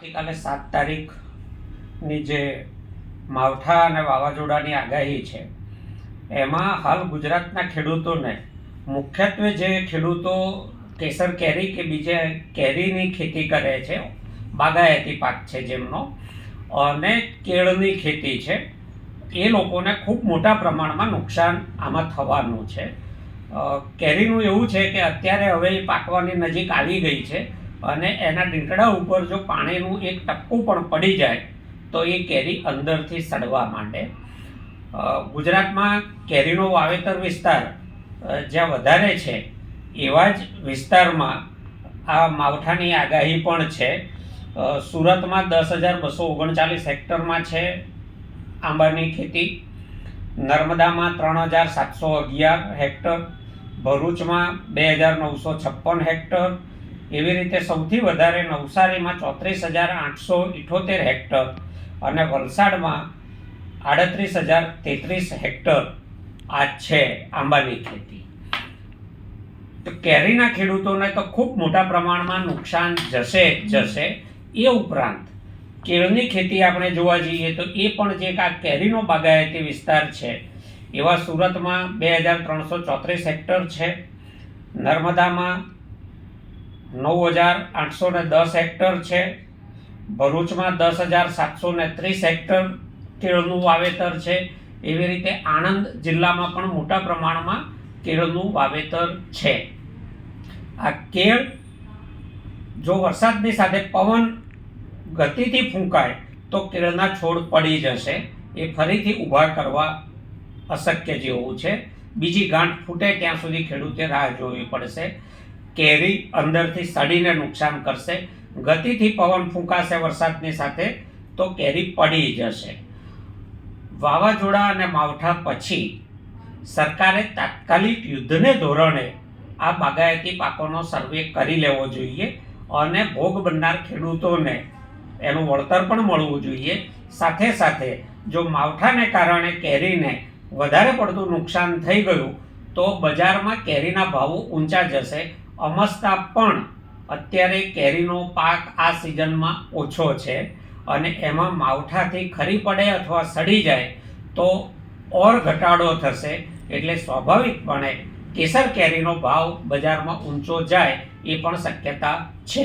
આવતીકાલે સાત તારીખની જે માવઠા અને વાવાઝોડાની આગાહી છે, એમાં હાલ ગુજરાતના ખેડૂતોને મુખ્યત્વે જે ખેડૂતો કેસર કેરી કે બીજે કેરીની ખેતી કરે છે, બાગાયતી પાક છે જેમનો, અને કેળની ખેતી છે, એ લોકોને ખૂબ મોટા પ્રમાણમાં નુકસાન આમાં થવાનું છે. કેરીનું એવું છે કે અત્યારે હવે એ પાકવાની નજીક આવી ગઈ છે અને એના ડીંકડા ઉપર જો પાણીનું એક ટપકું પણ પડી જાય, તો એ કેરી અંદરથી સડવા માંડે. ગુજરાતમાં કેરીનો વાવેતર વિસ્તાર જ્યાં વધારે છે, એવા જ વિસ્તારમાં આ માવઠાની આગાહી પણ છે. સુરતમાં દસ હજાર બસો ઓગણચાલીસ હેક્ટરમાં છે આંબાની ખેતી. નર્મદામાં ત્રણ હજાર સાતસો અગિયાર હેક્ટર. ભરૂચમાં બે હજાર નવસો છપ્પન હેક્ટર. એવી રીતે સૌથી વધારે નવસારીમાં ચોત્રીસ હજાર આઠસો ઇઠોતેર હેક્ટર અને વલસાડમાં આડત્રીસ હજાર તેત્રીસ હેક્ટર આ છે આંબાની ખેતી. તો કેરીના ખેડૂતોને તો ખૂબ મોટા પ્રમાણમાં નુકસાન જશે જશે. એ ઉપરાંત કેળની ખેતી આપણે જોવા જઈએ તો એ પણ જે આ કેરીનો બાગાયતી વિસ્તાર છે, એવા સુરતમાં બે હજાર ત્રણસો ચોત્રીસ હેક્ટર છે. નર્મદામાં નવ હજાર આઠસો ને દસ હેક્ટર છે. ભરૂચમાં દસ હજાર સાતસો ને ત્રીસ હેક્ટર કેળનું વાવેતર છે. એવી રીતે આણંદ જિલ્લામાં પણ મોટા પ્રમાણમાં કેળનું વાવેતર છે. આ કેળ જો વરસાદની સાથે પવન ગતિથી ફૂંકાય, તો કેળના છોડ પડી જશે. એ ફરીથી ઊભા કરવા અશક્ય જેવું છે. બીજી ગાંઠ ફૂટે ત્યાં સુધી ખેડૂતે રાહ જોવી પડશે. કેરી અંદરથી સડીને નુકસાન કરશે. ગતિથી પવન ફૂંકાશે વરસાદની સાથે, તો કેરી પડી જશે. વાવાઝોડા અને માવઠા પછી સરકારે તાત્કાલિક યુદ્ધને ધોરણે આ બાગાયતી પાકોનો સર્વે કરી લેવો જોઈએ અને ભોગ બનનાર ખેડૂતોને એનું વળતર પણ મળવું જોઈએ. સાથે સાથે જો માવઠાને કારણે કેરીને વધારે પડતું નુકસાન થઈ ગયું, તો બજારમાં કેરીના ભાવો ઊંચા જશે. અમસ્તા પણ અત્યારે કેરીનો પાક આ સિઝનમાં ઓછો છે અને એમાં માવઠાથી ખરી પડે અથવા સડી જાય તો ઓર ઘટાડો થશે એટલે સ્વાભાવિકપણે કેસર કેરીનો ભાવ બજારમાં ઊંચો જાય એ પણ શક્યતા છે.